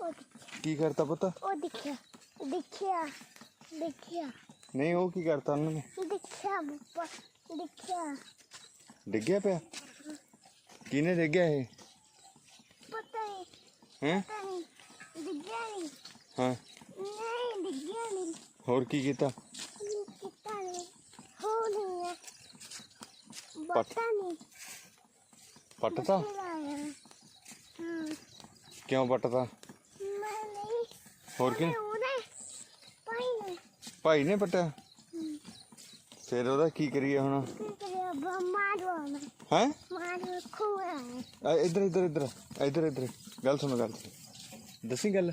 ਉਹ ਦੇਖਿਆ ਕੀ ਕਰਤਾ ਪੁੱਤ ਉਹ ਦੇਖਿਆ ਦੇਖਿਆ ਦੇਖਿਆ ਨਹੀਂ ਉਹ ਕੀ ਕਰਤਾ ਉਹਨਾਂ ਨੇ ਦੇਖਿਆ ਬੱਪਾ ਦੇਖਿਆ ਡਿੱਗਿਆ ਪਿਆ ਕਿਹਨੇ ਡਿੱਗਿਆ ਇਹ ਪਤਾ ਨਹੀਂ ਹੈ ਪਤਾ ਨਹੀਂ ਡਿੱਗਿਆ ਨਹੀਂ ਹਾਂ ਨਹੀਂ ਡਿੱਗਿਆ ਨਹੀਂ ਹੋਰ ਕੀ ਕੀਤਾ ਕਿਤਾ ਨਹੀਂ ਹੋ ਨਹੀਂ ਹੈ ਪਤਾ ਨਹੀਂ ਪੱਟਤਾ ਲਾਇਆ ਹਾਂ ਕਿਉਂ ਪੱਟਤਾ ਮੈਂ ਨਹੀਂ ਹੋਰ ਕੀ ਉਹਨੇ ਪਾਈ ਨੇ ਭਾਈ ਨੇ ਪੱਟਿਆ ਫਿਰ ਉਹਦਾ ਕੀ ਕਰੀਏ ਹੁਣ ਕੀ ਕਰਿਆ ਮਾਰੋ ਮੈਂ ਹੈ ਮਾਰੋ ਖੋਆ ਇੱਧਰ ਇੱਧਰ ਇੱਧਰ ਇੱਧਰ ਇੱਧਰ ਗੱਲ ਸੁਣੋ ਗੱਲ ਸੁਣੋ। ਦੱਸੀ ਗੱਲ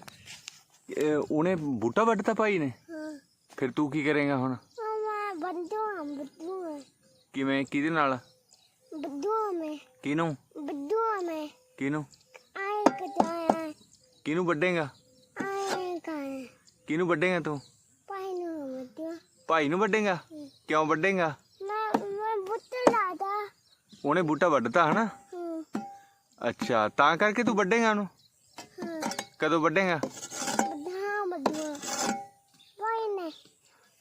ਇਹ ਉਹਨੇ ਬੂਟਾ ਵੱਢਤਾ ਭਾਈ ਨੇ ਹਾਂ ਫਿਰ ਤੂੰ ਕੀ ਕਰੇਗਾ ਹੁਣ ਮੈਂ ਬੰਦੂ ਹਾਂ ਬੰਦੂ ਹਾਂ ਕਿਵੇਂ ਕਿਹਦੇ ਨਾਲ ਬੰਦੂ ਹਾਂ ਮੈਂ ਕਿਹਨੂੰ ਬੰਦੂ ਹਾਂ ਮੈਂ ਕਿਹਨੂੰ ਆਏ ਕਦਾਇਆ ਕਿਹਨੂੰ ਕਾਂ ਕਿਹਨੂੰ ਵੱਢੇਗਾ ਤੂੰ? ਪਾਈ ਨੂੰ ਬੰਦੂ ਭਾਈ ਨੂੰ ਵੱਢੇਗਾ ਕਿਉਂ ਵੱਢੇਗਾ ਮੈਂ ਬੁੱਤ ਲਾਦਾ। ਉਹਨੇ ਬੂਟਾ ਵੱਢਤਾ ਹਨਾ? ਹਾਂ। ਅੱਛਾ ਤਾਂ ਕਰਕੇ ਤੂੰ ਵੱਢੇਗਾ ਉਹਨੂੰ? ਹਾਂ। ਕਦੋਂ ਵੱਢੇਗਾ ਬਧਾ ਬੰਦੂ ਪਾਈ ਨੇ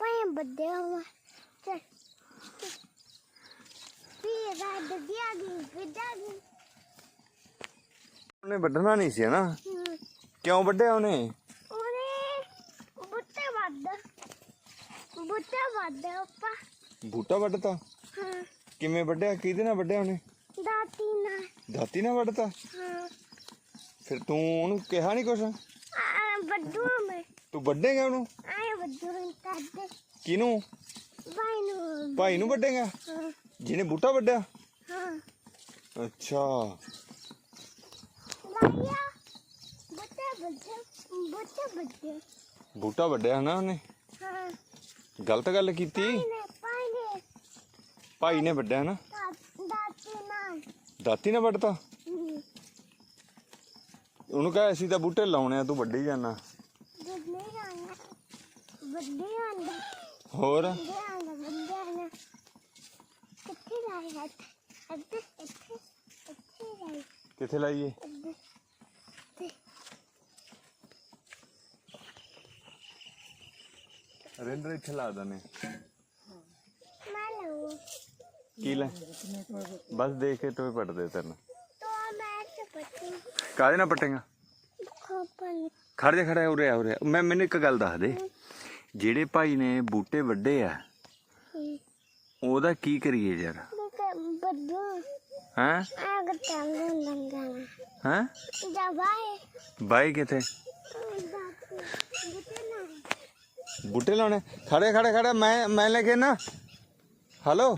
ਪਾਈ ਬੱਦੇ ਹਾਂ ਚੱਲ ਉਹਨੇ ਵੱਢਣਾ ਨਹੀਂ ਸੀ ਹਨਾ? ਹਾਂ। ਕਿਉਂ ਵੱਢਿਆ ਉਹਨੇ? ਉਹਨੇ ਬੁੱਤੇ ਵੱਧ ਬੁੱਤੇ ਵੱਧ ਉੱਪਾ ਬੂਟਾ ਵੱਢਤਾ? ਹਾਂ। ਕਿਵੇਂ ਵੱਢਿਆ? ਕਿਹਦੇ ਨਾਲ ਵੱਢਿਆ ਉਹਨੇ? ਦਾਤੀ ਨਾ ਦਾਤੀ ਨਾਲ ਵੱਢਤਾ? ਹਾਂ। ਫਿਰ ਤੂੰ ਉਹਨੂੰ ਕਿਹਾ ਨਹੀਂ ਕੁਛ? ਆ ਬੱਦੂ ਮੈਂ। ਤੂੰ ਵੱਢੇਗਾ ਉਹਨੂੰ? ਆਏ ਬੱਦੂ ਕਰਦੇ ਕਿਹਨੂੰ? ਬਾਈ ਨੂੰ। ਭਾਈ ਨੂੰ ਵੱਢੇਗਾ? ਹਾਂ। ਜਿਹਨੇ ਬੂਟਾ ਵੱਢਿਆ? ਹਾਂ। ਅੱਛਾ। ਲਾਇਆ ਬੁੱਤੇ ਬੱਦੇ ਬੂਟਾ ਵੱਢਿਆ ਹਨਾ ਉਹਨੇ? ਹਾਂ ਗਲਤ ਗੱਲ ਕੀਤੀ? ਨੇ ਭਾਈ ਨੇ ਵੱਢਿਆ ਹਨਾ? ਦਾਤੀ ਨਾ ਦਾਤੀ ਨੇ ਹਮ, ਉਹਨੂੰ ਕਹੇ ਅਸੀਂ ਤਾਂ ਬੂਟੇ ਲਾਉਣੇ ਆ ਤੂੰ ਵੱਢੀ ਜਾਣਾ ਬੱਦੇ ਆਣਾ ਬੱਦੇ ਆਂਦਾ ਹੋਰ? ਆਂਦਾ ਬੱਦੇ ਆਂਦਾ ਕਿੱਥੇ ਲਾਇਆ ਇੱਥੇ ਇੱਥੇ ਇੱਥੇ ਲਾਇਆ ਕਿੱਥੇ ਲਾਈਏ ਇੱਥੇ ਤੇ ਰਿੰਦਰ ਇੱਥੇ ਲਾ ਦਨੇ ਮੈਂ ਲਊ ਕੀ ਲੈ? ਬਸ ਦੇਖ ਕੇ ਤੋਏ ਪੜ ਦੇ ਤੈਨੂੰ। ਤੋ ਮੈਂ ਚਪਟੀ ਕਾਹਦੇ ਨਾਲ ਪਟੇਗਾ? ਖੜ ਜਾ ਖੜਾ ਉਰੇ ਆ ਉਰੇ ਆ। ਮੈਂ ਮੈਨੂੰ ਇੱਕ ਗੱਲ ਦੱਸ ਦੇ। ਜਿਹੜੇ ਭਾਈ ਨੇ ਬੂਟੇ ਵੱਡੇ ਆ ਉਹਦਾ ਕੀ ਕਰੀਏ ਯਾਰ? ਮੁਕੇ ਬੱਦੂ। ਤੰਗ ਲੰਗਾ ਹੈਂ? ਜਾ ਬਾਏ ਬਾਈ ਕਿਥੇ? ਬੂਟੇ ਲਾਉਣੇ? ਖੜੇ ਖੜੇ ਖੜੇ। ਮੈਂ ਮੈਂ ਲੈ ਕੇ ਨਾ ਹਲੋ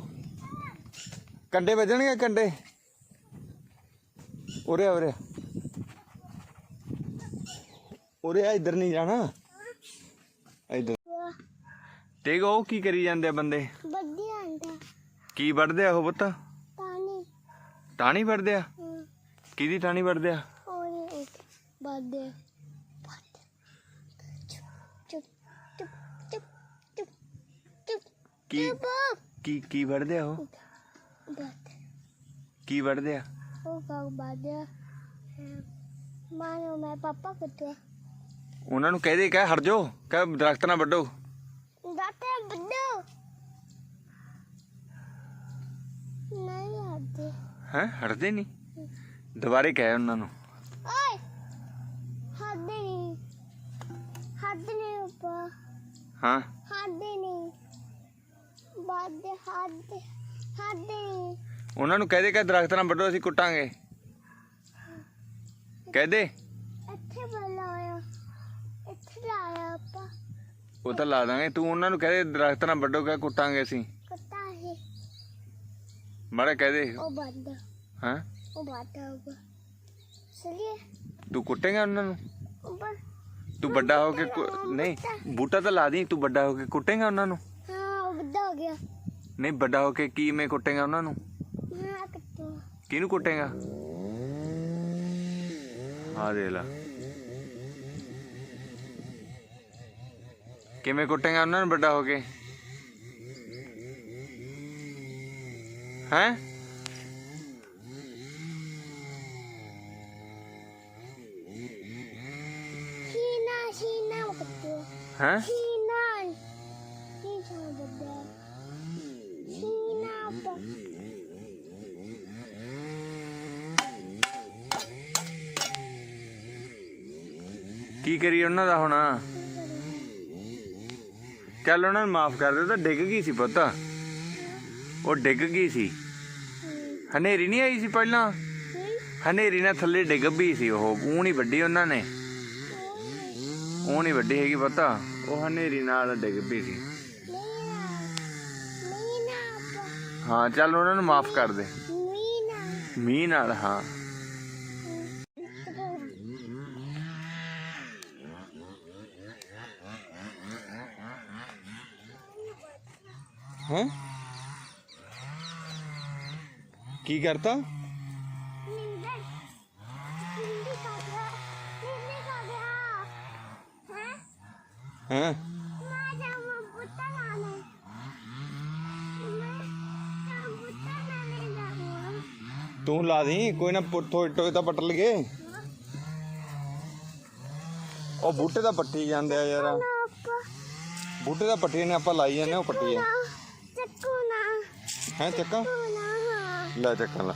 ਕੰਡੇ ਵੱਜਣਗੇ ਕੰਡੇ? ਉਰੇ ਉਰੇ ਉਰੇ ਆ ਇੱਧਰ ਨਹੀਂ ਜਾਣਾ। ਇੱਧਰ। ਤੇ ਉਹ ਕੀ ਕਰੀ ਜਾਂਦੇ ਆ ਬੰਦੇ? ਵੱਡੀ ਆਂਦਾ ਕੀ ਵੱਢਦੇ ਆ ਉਹ ਪੁੱਤ? ਪਾਣੀ। ਟਾਣੀ ਵੱਢਦੇ ਆ? ਕਿਹਦੀ ਟਾਣੀ ਵੱਢਦੇ ਆ? ਉਹਨੇ ਵੱਢਦੇ ਕੀ ਕੀ ਕੀ ਵੜਦੇ ਹੋ ਕੀ ਵੜਦੇ ਆ? ਉਹ ਕਾਗ ਬਾਦੇ ਮਾਨੋ ਮੈਂ ਪਾਪਾ ਕਿੱਥੇ ਉਹਨਾਂ ਨੂੰ ਕਹਿ ਦੇ ਕਹਿ ਹਟ ਜਾਓ ਕਹਿ ਦਰਖਤ ਨਾ ਵੱਢੋ। ਦਰਖਤ ਵੱਢੋ। ਨਹੀਂ ਹਟਦੇ। ਹੈ ਹਟਦੇ ਨਹੀਂ? ਦੁਬਾਰੇ ਕਹਿ ਉਹਨਾਂ ਨੂੰ। ਓਏ ਹਟਦੇ ਨਹੀਂ। ਹਟਦੇ ਨਹੀਂ ਉੱਪਰ ਹਾਂ। ਹਟਦੇ ਨਹੀਂ। ਬਾਦ ਦੇ ਹੱਥ ਦੇ ਹੱਥ ਦੇ ਉਹਨਾਂ ਨੂੰ ਕਹਦੇ ਕਿ ਦਰਖਤ ਨਾ ਵੱਢੋ ਅਸੀਂ ਕੁੱਟਾਂਗੇ। ਕਹਦੇ ਇੱਥੇ ਬੁਲਾਇਆ ਇੱਥੇ ਲਾਇਆ ਆਪਾਂ। ਉਹ ਤਾਂ ਲਾ ਦਾਂਗੇ। ਤੂੰ ਉਹਨਾਂ ਨੂੰ ਕਹਦੇ ਦਰਖਤ ਨਾ ਵੱਢੋ ਕਿ ਕੁੱਟਾਂਗੇ ਅਸੀਂ। ਕੁੱਤਾ ਹੈ ਮਾੜਾ ਕਹਦੇ ਉਹ ਬੰਦ। ਹਾਂ? ਉਹ ਬਾਟਾ ਉਹ ਚਲਿਏ ਤੂੰ ਕੁੱਟੇਗਾ ਉਹਨਾਂ ਨੂੰ? ਉਹ ਬਸ ਤੂੰ ਵੱਡਾ ਹੋ ਕੇ ਕੁ- ਨਹੀਂ ਬੂਟਾ ਤਾਂ ਲਾ ਦੀ ਤੂੰ ਵੱਡਾ ਹੋ ਕੇ ਕੁੱਟੇਗਾ ਉਹਨਾਂ ਨੂੰ? ਵੱਡਾ ਹੋ ਗਿਆ। ਨਹੀਂ ਵੱਡਾ ਹੋ ਕੇ ਕਿਵੇਂ ਕੁੱਟੇਗਾ ਉਹਨਾਂ ਨੂੰ? ਮੈਂ ਕੁੱਤਾ ਕਿਹਨੂੰ ਕੁੱਟੇਗਾ? ਆ ਦੇ ਲਾ। ਕਿਵੇਂ ਕੁੱਟੇਗਾ ਉਹਨਾਂ ਨੂੰ ਵੱਡਾ ਹੋ ਕੇ? ਹੈਂ? ਹੈ? ਕੀ ਕਰੀ ਉਹਨਾਂ ਦਾ ਹੁਣ? ਚੱਲ ਉਹਨਾਂ ਨੂੰ ਮਾਫ ਕਰ ਦੇ ਤਾਂ ਡਿੱਗ ਗਈ ਸੀ ਪੁੱਤ। ਉਹ ਡਿੱਗ ਗਈ ਸੀ। ਹਨੇਰੀ ਨਹੀਂ ਆਈ ਸੀ ਪਹਿਲਾਂ? ਹਨੇਰੀ ਨਾਲ ਥੱਲੇ ਡਿੱਗ ਪਈ ਸੀ ਉਹ ਊਂ ਨਹੀਂ ਵੱਡੀ ਉਹਨਾਂ ਨੇ। ਊਂ ਨਹੀਂ ਵੱਡੀ ਹੈਗੀ ਪਤਾ ਉਹ ਹਨੇਰੀ ਨਾਲ ਡਿੱਗ ਪਈ ਸੀ? ਹਾਂ ਚੱਲ ਉਹਨਾਂ ਨੂੰ ਮਾਫ ਕਰ ਦੇ. ਮੀਂਹ ਨਾਲ ਹਾਂ। ਹੈ ਕੀ ਕਰਤਾ Ninda. Ninda kagak. Ninda kagak. Hah? ਹੈ Mana mau buta nane? Mana buta nane dah? ਤੂੰ ਲਾ ਦੀ ਕੋਈ ਨਾ ਪੁੱਠੋ ਇੱਟੋ ਤਾਂ ਪੱਟ ਲਗੇ ਉਹ ਬੂਟੇ ਦਾ ਪੱਟੀ ਜਾਂਦੇ ਆ ਯਾਰ? ਬੂਟੇ ਦਾ ਪੱਟੀ ਨੇ ਆਪਾਂ ਲਾਈ ਜਾਂਦੇ ਉਹ ਪੱਟੀ ਆ. ਹੈ ਚੱਕਾਂ. ਲੈ ਚੱਕਾਂ ਲਾ